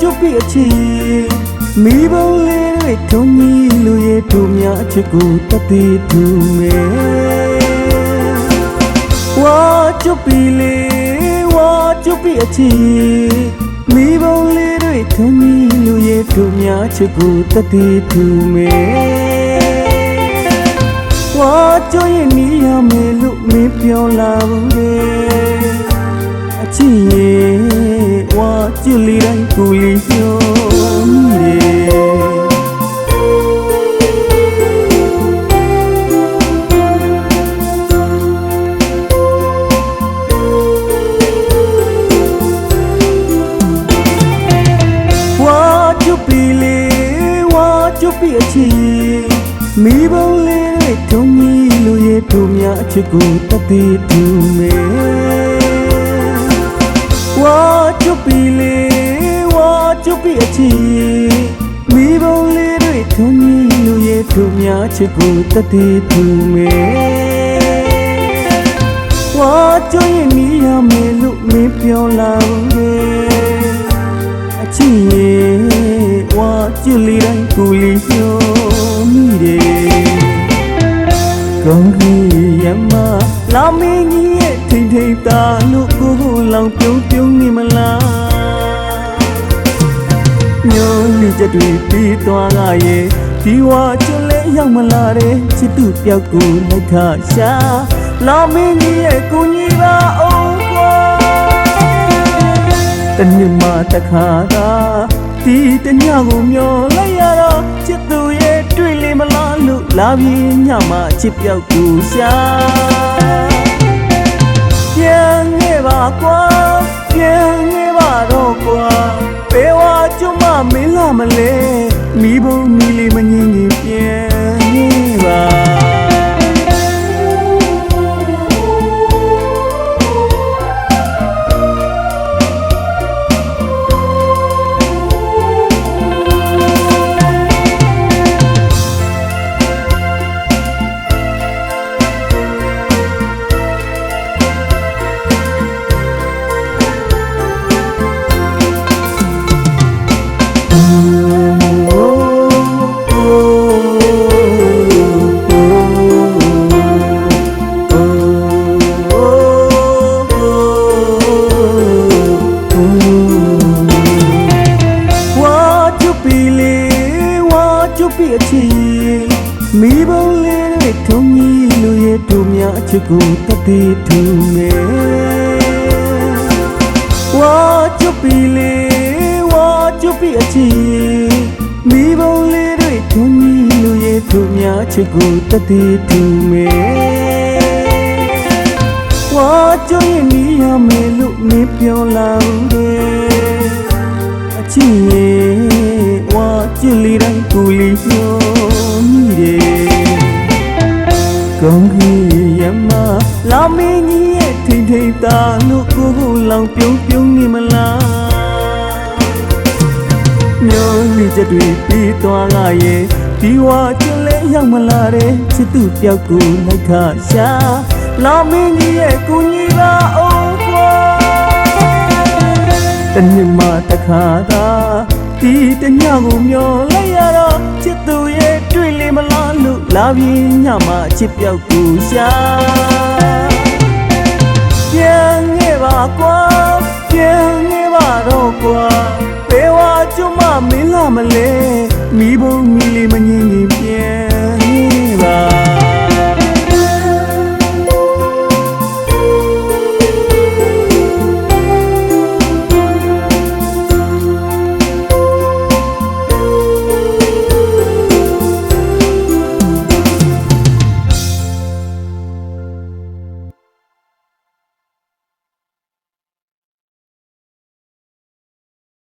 ကျွတ်ပြအချင်းမိဘလေးတွေထုံကြီးလူရဲ့တို့များအချစ်ကိုတတ်သိသူမဲဝါကျွတ်ပြလေးဝါကျွတ်ပြအချင်းမိဘလေးတွေထုံကြီးလူရဲ့တို့များချစ်ကိုတတ်သိသူမဲဝါကျွတ်ရဲ့နီးရမယ်လို့မင်းပြောလာဘူးလေအချင်းရဲ့ ဝါကျွလီတိုင်းကိုလီပြောမိတယ်ဝါကျုပ်ပီလေးဝါကျုပ်ပီအချီမိဘုံလေးတွေထုံကြီးလူရဲ့တို့များအချစ်ကိုတတိတူမဲ ဝါကျုပ်ပီလေးဝါကျုပ်ပီအချီမိဘုံလေးတွေထုံကြီးလူရဲ့တို့များအချစ်ကိုတတိတူမဲဝါကျွရင်နီးရမယ်လို့မင်းပြောလာဘူးလေအချစ်ရဲ့ဝါကျွလီတိုင်းကိုလီပြောမိတယ်ကောင်းကြီးရမလာမင်းကြီးရဲ့ထိန်ထိန်သားလို့ကိုကို လောင်ပြုံးပြုံးနေမလားညို့လူချက်တွေပြီးသွားကရဲ့ဒီဝါကျွလဲရောက်မလာတဲ့ချစ်သူပြောက်ကိုလိုက်ခရှာလာမင်းကြီးရဲ့ကိုကြီးပါအောင်ကွာတနေ့မှတစ်ခါသာဒီတညကိုမျောလိုက်ရတော့ချစ်သူရဲ့တွေ့လေမလားလို့လာပြီးညမှချစ်ပြောက်ကိုရှာပြန်ခဲ့ပါ ကွာပြန်ခဲ့ပါတော့ကွာဘယ်ဝါကျွမမင်းလာမလဲမိဘုံမီ ချစ်ကိုတတိထူနေဝါကျုပ်ပီလေးဝါကျုပ်ပီအချီမိဘုံလေးတွေထုံကြီးလူရဲ့တို့များအချစ်ကိုတတိထူနေဝါကျွရင်နီးရမယ်လို့မင်းပြောလာဘူးလေအချစ်ရဲ့ဝါကျွလီတိုင်းကိုလီ ကောင်းကြီးရမလာမင်းကြီးရဲ့ထိန်ထိန်သားလို့ကိုကိုလောင်ပြုံးပြုံးနေမလားမျိုးလူချက်တွေပြီးသွားကရဲ့ဒီဝါကျွလဲရောက်မလာတဲ့ချစ်သူပြောက်ကိုလိုက်ခရှာလာမင်းကြီးရဲ့ကိုကြီးပါအောင်ကွာတနေ့မှတစ်ခါသာ ဒီတညကိုမျောလိုက်ရတော့ချစ်သူရဲ့တွေ့လေမလားလို့လာပြီးညမှချစ်ပြောက်ကိုရှာပြန်ခဲ့ပါကွာပြန်ခဲ့ပါတော့ကွာဘယ်ဝါကျွမမင်းလာမလဲမိဘုံမီလေးမငင်းကြီး